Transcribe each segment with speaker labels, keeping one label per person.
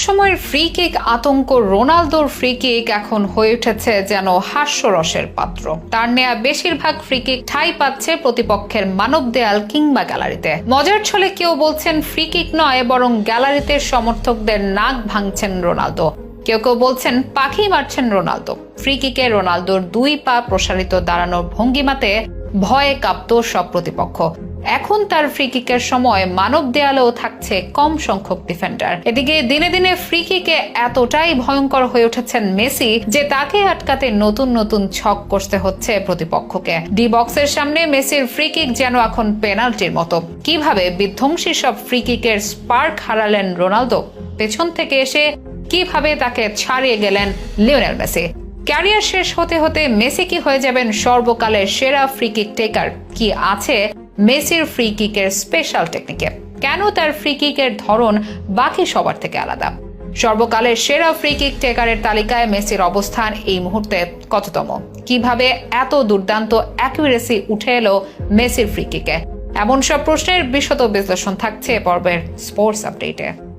Speaker 1: একসময়ের free kick আতঙ্ক, রোনালদোর ফ্রি কিক এখন হয়ে উঠেছে যেন হাস্যরসের পাত্র। তার নেয়া বেশিরভাগ ফ্রি কিক ঠাই পাচ্ছে প্রতিপক্ষের মানব দেয়াল কিংবা গ্যালারিতে। মজার ছলে কেউ বলছেন ফ্রি কিক নয়, বরং গ্যালারিতে সমর্থকদের নাক ভাঙছেন রোনালদো। কেউ কেউ বলছেন পাখি মারছেন রোনালদো। ফ্রি কিকে রোনালদোর দুই পা প্রসারিত দাঁড়ানোর ভঙ্গিমাতে ভয়ে কাঁপত সব প্রতিপক্ষ। এখন তার ফ্রি কিকের সময় মানব দেয়ালেও থাকছে কম সংখ্যক ডিফেন্ডার এদিকে দিনে দিনে ফ্রি কিকে এতটাই ভয়ঙ্কর হয়ে উঠেছেন মেসি, যে তাকে আটকাতে নতুন নতুন ছক করতে হচ্ছে প্রতিপক্ষকে। ডি বক্সের সামনে মেসির ফ্রি কিক যেন এখন পেনাল্টির মতো। কীভাবে বিধ্বংসী সব ফ্রি কিকের স্পার্ক হারালেন রোনালদো? পেছন থেকে এসে কীভাবে তাকে ছাড়িয়ে গেলেন লিওনেল মেসি? ক্যারিয়ার শেষ হতে হতে মেসি কি হয়ে যাবেন সর্বকালের সেরা ফ্রি কিক টেকার কি আছে মেসির ফ্রি কিকের স্পেশাল টেকনিকে কেন তার ফ্রি কিকের ধরন বাকি সবার থেকে আলাদা? সর্বকালের সেরা ফ্রি কিক টেকারের তালিকায় মেসির অবস্থান এই মুহূর্তে কততম? কীভাবে এত দুর্দান্ত অ্যাকুরেসি উঠে এলো মেসির ফ্রি কিকে এমন সব প্রশ্নের বিশদ বিশ্লেষণ থাকছে পর্বের স্পোর্টস আপডেটে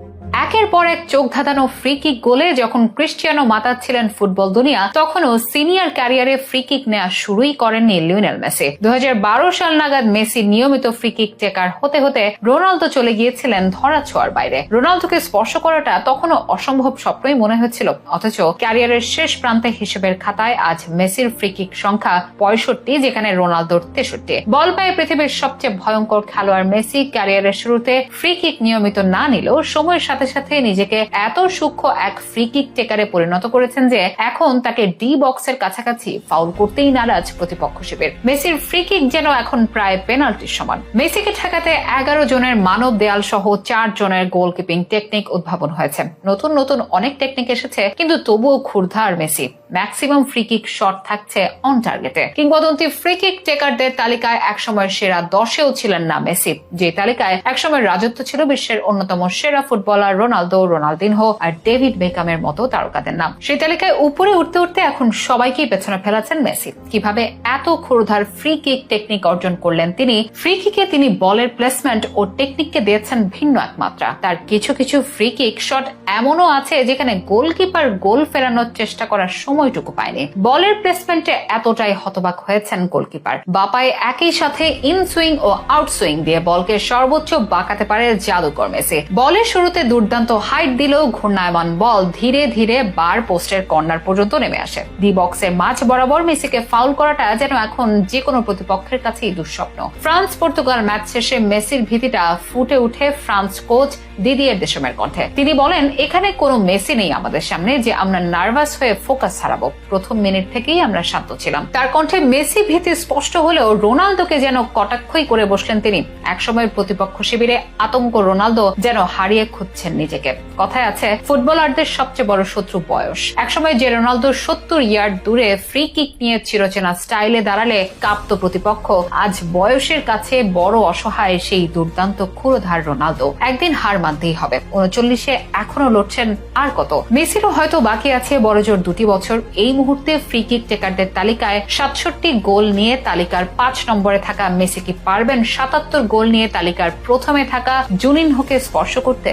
Speaker 1: একের পর এক চোখ ধাঁধানো ফ্রি কিক গোলে যখন ক্রিস্টিয়ানো মাতাচ্ছিলেন ফুটবল দুনিয়া, তখনও সিনিয়র ক্যারিয়ারে ফ্রি কিক নেওয়া শুরুই করেননি লিওনেল মেসি। দু হাজার বারো সাল নাগাদ মেসি নিয়মিত ফ্রি কিক টেকার হতে হতে রোনালদো চলে গিয়েছিলেন ধরা ছোঁয়ার বাইরে। রোনালদোকে স্পর্শ করাটা তখনও অসম্ভব স্বপ্নই মনে হচ্ছিল। অথচ ক্যারিয়ারের শেষ প্রান্তে হিসেবের খাতায় আজ মেসির ফ্রি কিক সংখ্যা পঁয়ষট্টি, যেখানে রোনালদোর তেষট্টি। বল পায়ে পৃথিবীর সবচেয়ে ভয়ঙ্কর খেলোয়াড় মেসি ক্যারিয়ারের শুরুতে ফ্রি কিক নিয়মিত না নিলেও সময়ের সাথে সাথে নিজেকে এত সূক্ষ্ম এক ফ্রি কিক টেকারে পরিণত করেছেন যে এখন তাকে ডি বক্সের কাছাকাছি ফাউল করতেই নারাজ প্রতিপক্ষ শিবির। মেসির ফ্রিকিক যেন এখন প্রায় পেনাল্টির সমান। মেসিকে ঠেকাতে এগারো জনের মানব দেয়াল সহ চার জনের গোলকিপিং টেকনিক উদ্ভাবন হয়েছে। নতুন নতুন অনেক টেকনিক এসেছে, কিন্তু তবুও ক্ষুর্ধার Messi. Maximum free kick shot থাকছে অন টার্গেটে কিংবদন্তি ফ্রি কিক টেকারদের তালিকায় একসময় সেরা দশেও ছিলেন না মেসি, যে তালিকায় একসময় রাজত্ব ছিল বিশ্বের অন্যতম সেরা ফুটবলার রোনালদো, রোনালদিনহো আর ডেভিড বেকামের মতো তারকাদের নাম। সেই তালিকায় উপরে উঠতে উঠতে এখন সবাইকেই পেছনে ফেলাচ্ছেন মেসি। কীভাবে এত ক্ষুরধার ফ্রি কিক টেকনিক অর্জন করলেন তিনি? ফ্রি কিকে তিনি বলের প্লেসমেন্ট ও টেকনিককে দিয়েছেন ভিন্ন এক মাত্রা। তার কিছু কিছু ফ্রি কিক শট এমনও আছে যেখানে গোলকিপার গোল ফেরানোর চেষ্টা করার সময়টুকু পায়নি। বলের প্লেসমেন্টে এতটাই হতবাক হয়েছেন গোলকিপার বাপায় একই সাথে ইন সুইং ও আউট সুইং দিয়ে বলকে সর্বোচ্চ বাঁকাতে পারে জাদুকর মেসি। বলের শুরুতে দুর্দান্ত হাইট দিলেও ঘূর্ণায়মান বল ধীরে ধীরে বার পোস্টের কর্নার পর্যন্ত নেমে আসে। ডি বক্সের মাঝ বরাবর মেসিকে ফাউল করাটা যেন এখন যে কোনো প্রতিপক্ষের কাছেই দুঃস্বপ্ন। ফ্রান্স পর্তুগাল ম্যাচ শেষে মেসির ভীতিটা ফুটে উঠে ফ্রান্স কোচ দিদিয়ের দেশমের কণ্ঠে। তিনি বলেন, এখানে কোনো মেসি নেই আমাদের সামনে যে আমরা নার্ভাস হয়ে ফোকাস হারাবো। প্রথম মিনিট থেকেই আমরা শান্ত ছিলাম। তার কণ্ঠে মেসি ভীতি স্পষ্ট হলেও রোনালদোকে যেন কটাক্ষই করে বসলেন তিনি। একসময়ের প্রতিপক্ষ শিবিরে আতঙ্ক রোনালদো যেন হারিয়ে খুঁজছেন নিজেকে। কথায় আছে, ফুটবলারদের সবচেয়ে বড় শত্রু বয়স। একসময় যে রোনালদো সত্তর ইয়ার্ড দূরে ফ্রি কিক নিয়ে চিরচেনা স্টাইলে দাঁড়ালে কাঁপত প্রতিপক্ষ। আজ বয়সের কাছে বড় অসহায় সেই দুর্দান্ত ক্ষুরধার রোনালদো। একদিন হার মানতেই হবে। উনচল্লিশে এখনও লড়ছেন আর কত। মেসিরও হয়তো বাকি আছে বড়জোর দুটি বছর। এই মুহূর্তে ফ্রি কিক টেকারদের তালিকায় সাতষট্টি গোল নিয়ে তালিকার পাঁচ নম্বরে থাকা মেসি কি পারবেন? সাতাত্তর গোল নিয়ে তালিকার প্রথমে থাকা জুনিন হোকে স্পর্শ করতে।